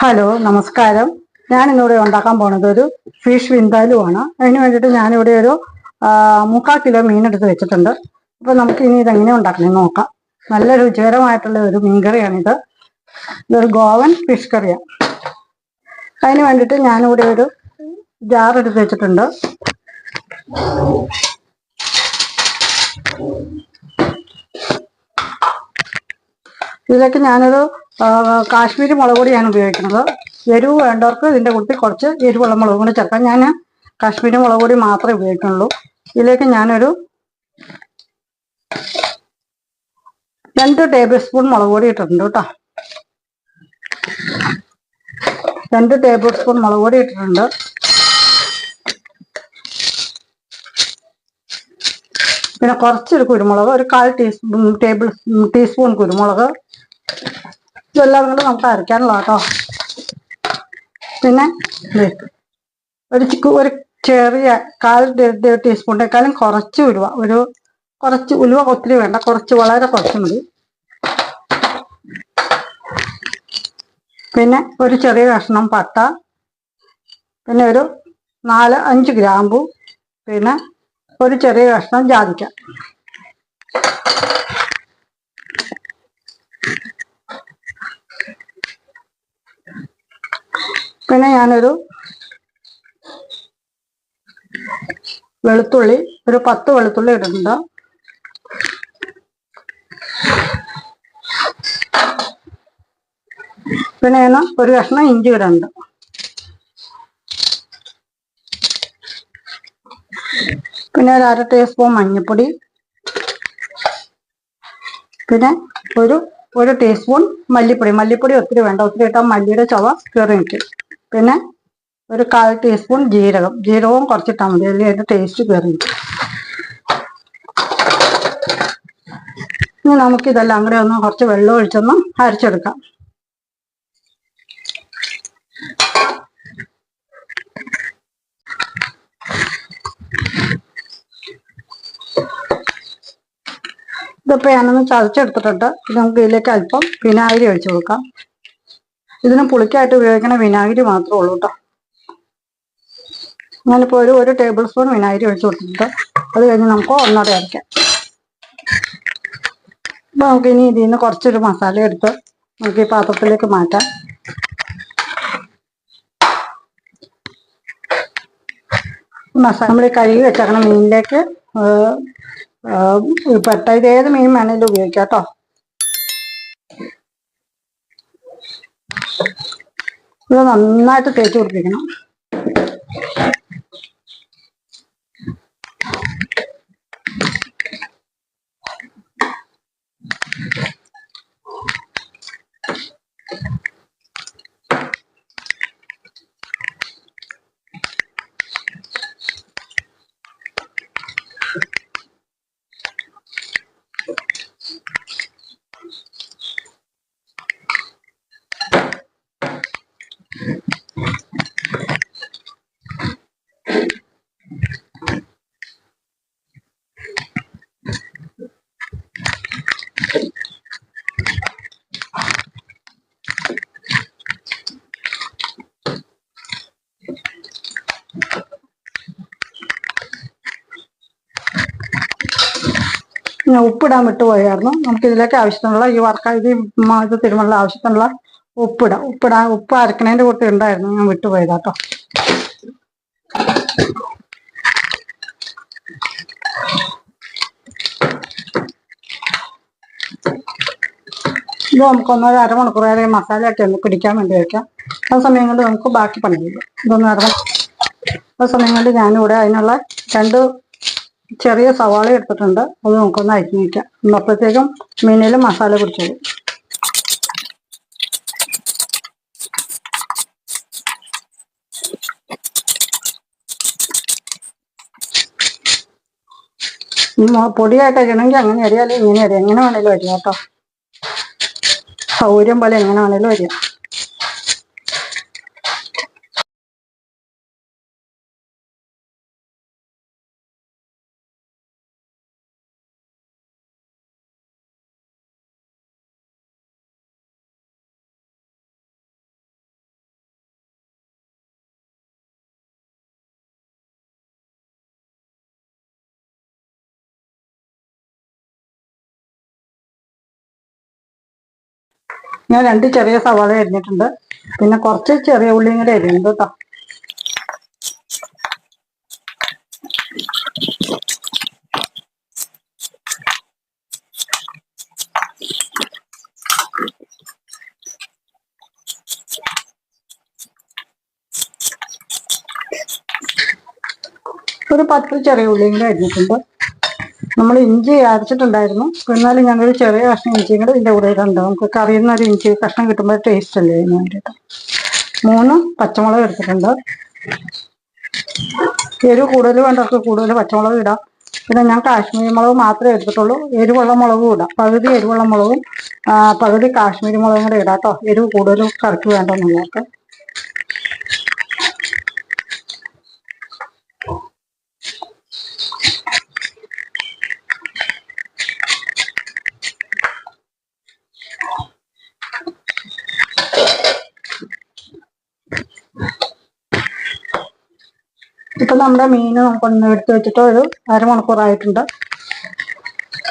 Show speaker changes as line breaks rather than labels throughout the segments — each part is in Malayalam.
ഹലോ നമസ്കാരം. ഞാൻ ഇന്നിവിടെ ഉണ്ടാക്കാൻ പോണത് ഒരു ഫിഷ് വിന്താലുമാണ് അതിന് വേണ്ടിയിട്ട് ഞാനിവിടെ ഒരു മുക്കാൽ കിലോ മീൻ എടുത്ത് വെച്ചിട്ടുണ്ട്. അപ്പൊ നമുക്ക് ഇനി ഇതെങ്ങനെ ഉണ്ടാക്കണമെന്ന് നോക്കാം. നല്ല രുചികരമായിട്ടുള്ള ഒരു മീൻകറിയാണിത്. ഇതൊരു ഗോവൻ ഫിഷ് കറിയാണ് അതിന് വേണ്ടിയിട്ട് ഞാനിവിടെ ഒരു ജാർ എടുത്ത് വെച്ചിട്ടുണ്ട്. ഇതിലേക്ക് ഞാനൊരു കാശ്മീരി മുളക് പൊടിയാണ് ഉപയോഗിക്കുന്നത്. എരിവ് വേണ്ടവർക്ക് ഇതിന്റെ കൂട്ടി കുറച്ച് എരിവുള്ള മുളക് കൂടി ചേർക്കാം. ഞാൻ കാശ്മീരി മുളക് പൊടി മാത്രമേ ഉപയോഗിക്കുന്നുള്ളൂ. ഇതിലേക്ക് ഞാനൊരു രണ്ട് ടേബിൾ സ്പൂൺ മുളക് പൊടി ഇട്ടിട്ടുണ്ട് കേട്ടോ. രണ്ട് ടേബിൾ സ്പൂൺ മുളക് പൊടി ഇട്ടിട്ടുണ്ട്. പിന്നെ കുറച്ചൊരു കുരുമുളക് ഒരു കാൽ ടീസ്പൂൺ ടേബിൾ ടീസ്പൂൺ കുരുമുളക് ഇതെല്ലാം കൂടെ നമുക്ക് അരയ്ക്കാനുള്ള കേട്ടോ പിന്നെ ഒരു ഒരു ചെറിയ കാൽ ടീസ്പൂണിനേക്കാളും കുറച്ച് ഉലുവ. ഒരു കുറച്ച് ഉലുവ ഒത്തിരി വേണ്ട. കുറച്ച് വളരെ കുറച്ച് മതി. പിന്നെ ഒരു ചെറിയ കഷ്ണം പട്ട. പിന്നെ ഒരു നാല് അഞ്ച് ഗ്രാമ്പു. പിന്നെ ഒരു ചെറിയ കഷ്ണം ജാതിക്ക. പിന്നെ ഞാനൊരു വെളുത്തുള്ളി ഒരു പത്ത് വെളുത്തുള്ളി ഇടുന്നുണ്ട്. പിന്നെ ഞാൻ ഒരു കഷ്ണം ഇഞ്ചി ഇടുന്നുണ്ട്. പിന്നെ ഒരു അര ടീസ്പൂൺ മഞ്ഞൾപ്പൊടി. പിന്നെ ഒരു ഒരു ടീസ്പൂൺ മല്ലിപ്പൊടി. മല്ലിപ്പൊടി ഒത്തിരി വേണ്ട. ഒത്തിരി ഇട്ടാൽ മല്ലിയുടെ ചവ കയറി നിൽക്കും. പിന്നെ ഒരു കാൽ ടീസ്പൂൺ ജീരകം. ജീരകവും കുറച്ചിട്ടാൽ മതി. അല്ലെങ്കിൽ അതിന്റെ ടേസ്റ്റ് കയറി ഇനി നമുക്കിതെല്ലാം അങ്ങനെ ഒന്ന് കുറച്ച് വെള്ളം ഒഴിച്ചൊന്ന് അരച്ചെടുക്കാം. ഇതിപ്പോ ഞാനൊന്ന് ചതച്ചെടുത്തിട്ടുണ്ട്. നമുക്ക് ഇതിലേക്ക് അല്പം വിനാഗിരി ഒഴിച്ചു കൊടുക്കാം. ഇതിന് പുളിക്കായിട്ട് ഉപയോഗിക്കുന്ന വിനാഗിരി മാത്രമേ ഉള്ളൂ കേട്ടോ ഞാനിപ്പോൾ ഒരു ഒരു ടേബിൾ സ്പൂൺ വിനാഗിരി ഒഴിച്ചു കൊടുത്തിട്ടുണ്ട്. അത് കഴിഞ്ഞ് നമുക്ക് ഒന്നോടെ അരയ്ക്കാം അപ്പോൾ നമുക്ക് ഇനി ഇതിൽ നിന്ന് കുറച്ചൊരു മസാല എടുത്ത് നമുക്ക് ഈ പാത്രത്തിലേക്ക് മാറ്റാം. മസാല നമ്മൾ ഈ കഴുകി വെച്ചേക്കണം മീനിലേക്ക് പെട്ട ഇത് ഏത് മീൻ വേണമെങ്കിലും ഉപയോഗിക്കാം കേട്ടോ ഇത് നന്നായിട്ട് തേച്ച് പിടിപ്പിക്കണം ഞാൻ ഉപ്പിടാൻ വിട്ടുപോയായിരുന്നു. നമുക്ക് ഇതിലേക്ക് ആവശ്യത്തിനുള്ള ഈ വറുക്ക ഇത് ഇത് തിരുമുള്ള ആവശ്യത്തിനുള്ള ഉപ്പിടാം ഉപ്പിടാൻ ഉപ്പ് അരക്കണേന്റെ കൂട്ടി ഉണ്ടായിരുന്നു. ഞാൻ വിട്ടുപോയതാട്ടോ. ഇത് നമുക്ക് ഒന്നൊരു അരമണിക്കൂർ വരെ മസാലയൊക്കെ ഒന്ന് പിടിക്കാൻ വേണ്ടി വെക്കാം. ആ സമയം കൊണ്ട് നമുക്ക് ബാക്കി പണി ചെയ്യാം ഇതൊന്ന് അര ആ സമയം കൊണ്ട് ഞാനിവിടെ അതിനുള്ള രണ്ട് ചെറിയ സവാള എടുത്തിട്ടുണ്ട്. അത് നമുക്കൊന്ന് അരിഞ്ഞ് വയ്ക്കാം അപ്പോഴത്തേക്കും മീനിൽ മസാല പിടിച്ചത് പൊടിയായിട്ട് അരിയണമെങ്കിൽ അങ്ങനെ അരിയാലും ഇങ്ങനെ അരിയാം. എങ്ങനെ വേണേലും അരിയാം കേട്ടോ. സൗകര്യം പോലെ എങ്ങനെ വേണേലും അരിയാം. ഞാൻ രണ്ട് ചെറിയ സവാള അരിഞ്ഞിട്ടുണ്ട്. പിന്നെ കുറച്ച് ചെറിയ ഉള്ളിയും കൂടെ അരിയുണ്ട് കേട്ടോ ഒരു പത്ത് ചെറിയ ഉള്ളിയും കൂടെ അരിഞ്ഞിട്ടുണ്ട്. നമ്മൾ ഇഞ്ചി അരച്ചിട്ടുണ്ടായിരുന്നു. എന്നാലും ഞങ്ങൾ ചെറിയ കഷ്ണം ഇഞ്ചിയും കൂടെ ഇതിന്റെ കൂടെ ഇടുന്നുണ്ട് നമുക്ക് കറിയിൽ നിന്ന് ഒരു ഇഞ്ചി കഷ്ണം കിട്ടുമ്പോൾ ടേസ്റ്റ് അല്ലേ അതിന് വേണ്ടിയിട്ട്. മൂന്ന് പച്ചമുളക് എടുത്തിട്ടുണ്ട്. എരിവ് കൂടുതൽ വേണ്ടവർക്ക് കൂടുതൽ പച്ചമുളക് ഇടാം. പിന്നെ ഞാൻ കാശ്മീരി മുളക് മാത്രമേ എടുത്തിട്ടുള്ളൂ. എരിവുള്ള മുളകും ഇടാം. പകുതി എരിവുള്ള മുളകും പകുതി കാശ്മീരി മുളകും കൂടെ ഇടാം കേട്ടോ. എരിവ് കൂടുതൽ കറിക്ക് വേണ്ടെന്നുള്ളവർക്ക് ഇപ്പൊ നമ്മുടെ മീൻ നമുക്കൊന്ന് എടുത്തു വെച്ചിട്ട് ഒരു അരമണിക്കൂറായിട്ടുണ്ട്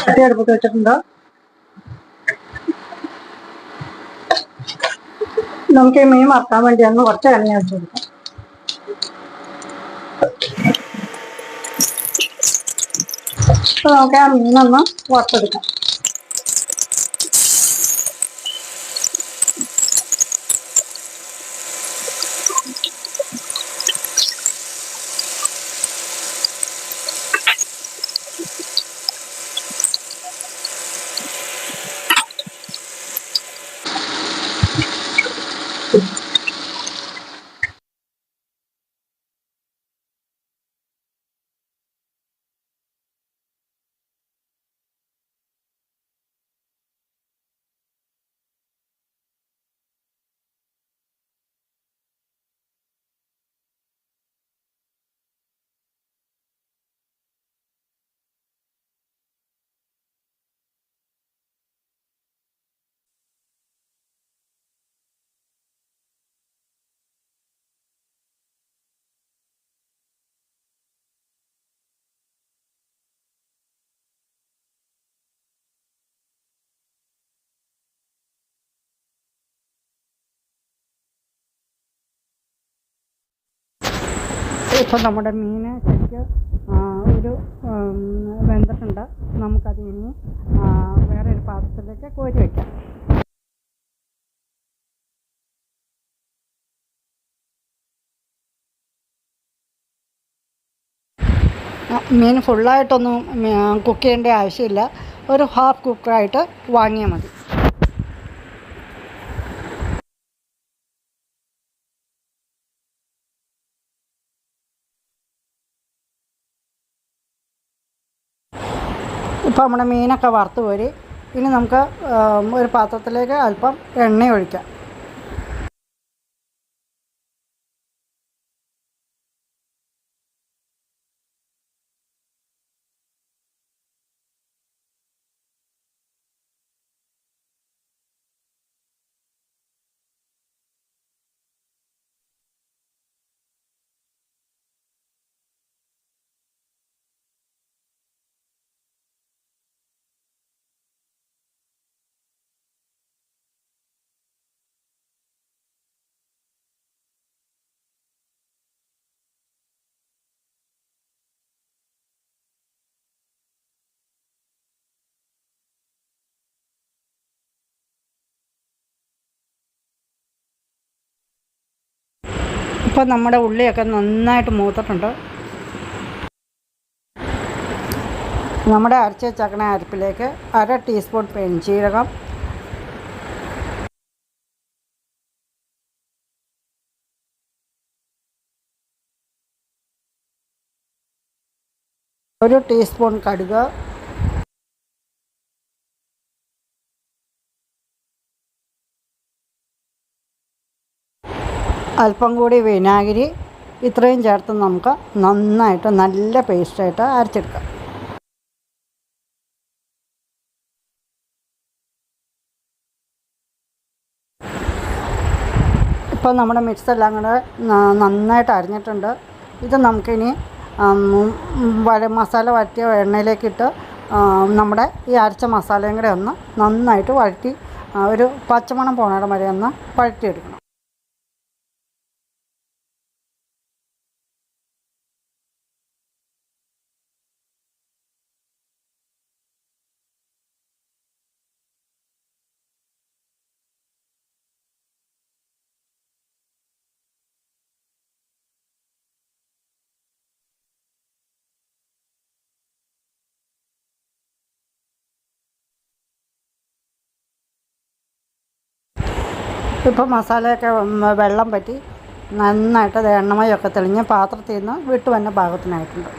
ചട്ടി അടുപ്പത്ത് വെച്ചിട്ടുണ്ട്. നമുക്ക് ഈ മീൻ മറക്കാൻ വേണ്ടിയാണ് കുറച്ച് എണ്ണ വെച്ച് കൊടുക്കാം. നമുക്ക് ആ മീനൊന്ന് വറുത്തെടുക്കാം. ഇപ്പം നമ്മുടെ മീൻ ശരിക്ക് ഒരു വെന്തിട്ടുണ്ട്. നമുക്കത് ഇനി വേറെ ഒരു പാത്രത്തിലേക്ക് കോരി വയ്ക്കാം മീൻ ഫുള്ളായിട്ടൊന്നും കുക്ക് ചെയ്യേണ്ട ആവശ്യമില്ല. ഒരു ഹാഫ് കുക്കറായിട്ട് വാങ്ങിയാൽ മതി. നമ്മുടെ മീനൊക്കെ വറുത്ത് പോരി ഇനി നമുക്ക് ഒരു പാത്രത്തിലേക്ക് അല്പം എണ്ണ ഒഴിക്കാം ഇപ്പോൾ നമ്മുടെ ഉള്ളിയൊക്കെ നന്നായിട്ട് മൂത്തിട്ടുണ്ട്. നമ്മുടെ അരച്ച ചക്കണ അരപ്പിലേക്ക് അര ടീസ്പൂൺ പെൺചീരകം ഒരു ടീസ്പൂൺ കടുക്. അല്പം കൂടി വിനാഗിരി ഇത്രയും ചേർത്ത് നമുക്ക് നന്നായിട്ട് നല്ല പേസ്റ്റായിട്ട് അരച്ചെടുക്കാം. ഇപ്പോൾ നമ്മുടെ മിക്സ് എല്ലാം കൂടെ നന്നായിട്ട് അരിഞ്ഞിട്ടുണ്ട്. ഇത് നമുക്കിനി വര മസാല വഴറ്റിയ എണ്ണയിലേക്കിട്ട് നമ്മുടെ ഈ അരച്ച മസാലയും കൂടെ ഒന്ന് നന്നായിട്ട് വഴറ്റി ഒരു പച്ചമണം പോണയുടെ വരെ ഒന്ന് വഴറ്റിയെടുക്കണം. ഇപ്പം മസാലയൊക്കെ വെള്ളം പറ്റി നന്നായിട്ട് അത് എണ്ണമയൊക്കെ തെളിഞ്ഞ് പാത്രത്തിൽ നിന്ന് വിട്ടു വന്ന പാകത്തിനായിട്ടുണ്ട്.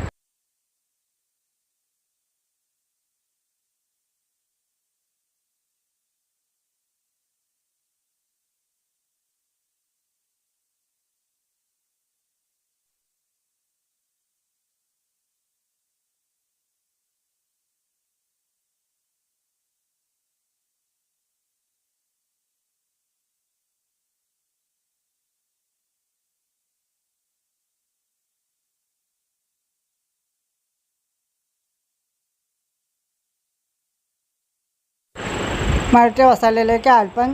വഴറ്റിയ മസാലയിലേക്ക് അല്പം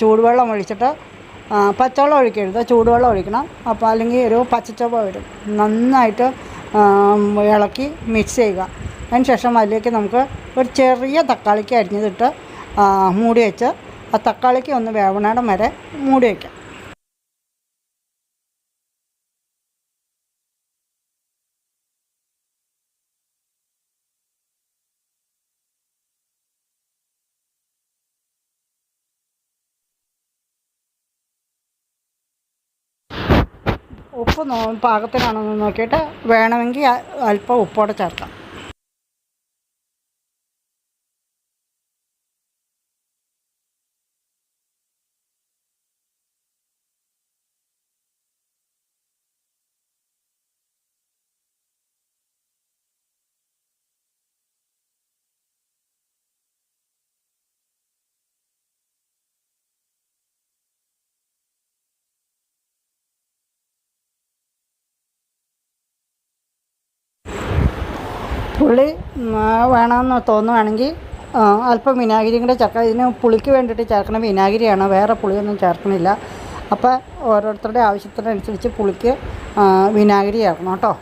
ചൂടുവെള്ളം ഒഴിച്ചിട്ട് പച്ചവെള്ളം ഒഴിക്കരുത്. ചൂടുവെള്ളം ഒഴിക്കണം. അപ്പോൾ അല്ലെങ്കിൽ ഒരു പച്ചച്ചൊവ വരും. നന്നായിട്ട് ഇളക്കി മിക്സ് ചെയ്യുക. അതിന് ശേഷം അതിലേക്ക് നമുക്ക് ഒരു ചെറിയ തക്കാളിക്ക് അരിഞ്ഞതിട്ട് മൂടി വെച്ച് ആ തക്കാളിക്ക് ഒന്ന് വേവണേടം വരെ മൂടി വയ്ക്കാം ഉപ്പ് നോ പാകത്തിനാണെന്ന് നോക്കിയിട്ട് വേണമെങ്കിൽ അല്പം ഉപ്പോടെ ചേർക്കാം. പുളി വേണമെന്ന് തോന്നുവാണെങ്കിൽ അല്പം വിനാഗിരി കൂടെ ചേർക്കാം ഇതിന് പുളിക്ക് വേണ്ടിയിട്ട് ചേർക്കുന്ന വിനാഗിരിയാണ്. വേറെ പുളിയൊന്നും ചേർക്കണില്ല. അപ്പോൾ ഓരോരുത്തരുടെ ആവശ്യത്തിനനുസരിച്ച് പുളിക്ക് വിനാഗിരി ചേർക്കണം കേട്ടോ.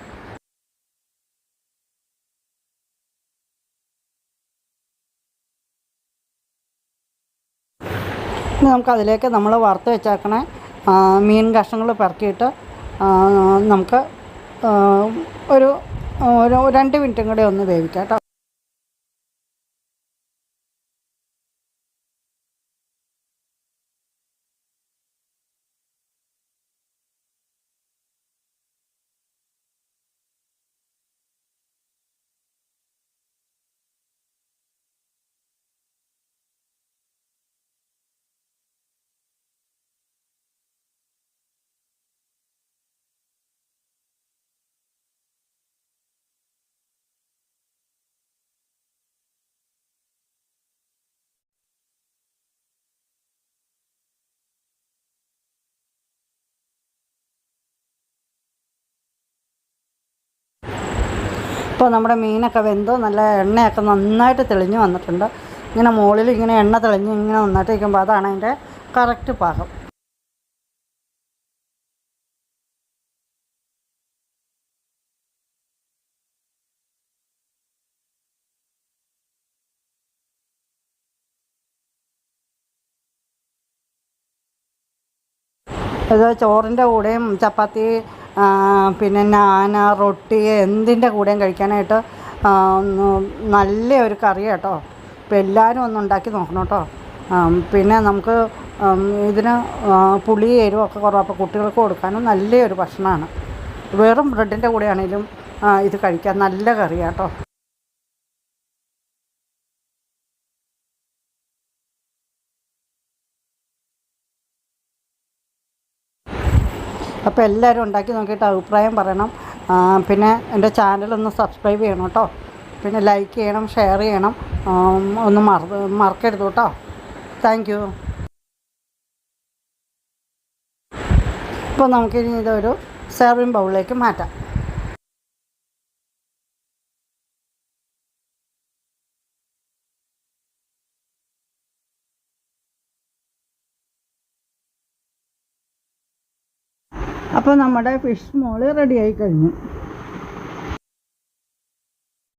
നമുക്കതിലേക്ക് നമ്മൾ വറുത്ത് വെച്ചേക്കണ മീൻ കഷ്ണങ്ങൾ പെറുക്കിയിട്ട് നമുക്ക് ഒരു ഒരു രണ്ട് മിനിറ്റും കൂടെ ഒന്ന് വേവിക്കാം കേട്ടോ. ഇപ്പോൾ നമ്മുടെ മീനൊക്കെ വെന്ത് നല്ല എണ്ണയൊക്കെ നന്നായിട്ട് തെളിഞ്ഞു വന്നിട്ടുണ്ട്. ഇങ്ങനെ മുകളിൽ ഇങ്ങനെ എണ്ണ തെളിഞ്ഞ് ഇങ്ങനെ നന്നായിട്ട് ഇരിക്കുമ്പോൾ അതാണ് അതിന്റെ കറക്റ്റ് പാകം. ഇത് ചോറിന്റെ കൂടെയും ചപ്പാത്തി പിന്നെ നാന റൊട്ടി എന്തിന്റെ കൂടെയും കഴിക്കാനായിട്ട് നല്ല ഒരു കറി കേട്ടോ. അപ്പോൾ എല്ലാവരും ഒന്ന് ഉണ്ടാക്കി നോക്കണം കേട്ടോ. പിന്നെ നമുക്ക് ഇതിന് പുളി എരിവൊക്കെ കുറവ്. അപ്പോൾ കുട്ടികൾക്ക് കൊടുക്കാനും നല്ലൊരു ഭക്ഷണമാണ്. വെറും ബ്രെഡിന്റെ കൂടെയാണെങ്കിലും ഇത് കഴിക്കാൻ നല്ല കറിയാണ് അപ്പോൾ എല്ലാവരും ഉണ്ടാക്കി നോക്കിയിട്ട് അഭിപ്രായം പറയണം. പിന്നെ എന്റെ ചാനലൊന്ന് സബ്സ്ക്രൈബ് ചെയ്യണം കേട്ടോ. പിന്നെ ലൈക്ക് ചെയ്യണം ഷെയർ ചെയ്യണം. ഒന്ന് മറ മറക്കരുത് കേട്ടോ. താങ്ക് യു ഇപ്പോൾ നമുക്കിനി ഇതൊരു സെർവിങ് ബൗളിലേക്ക് മാറ്റാം. അപ്പോൾ നമ്മുടെ ഫിഷ് മോൾ റെഡി ആയി കഴിഞ്ഞു.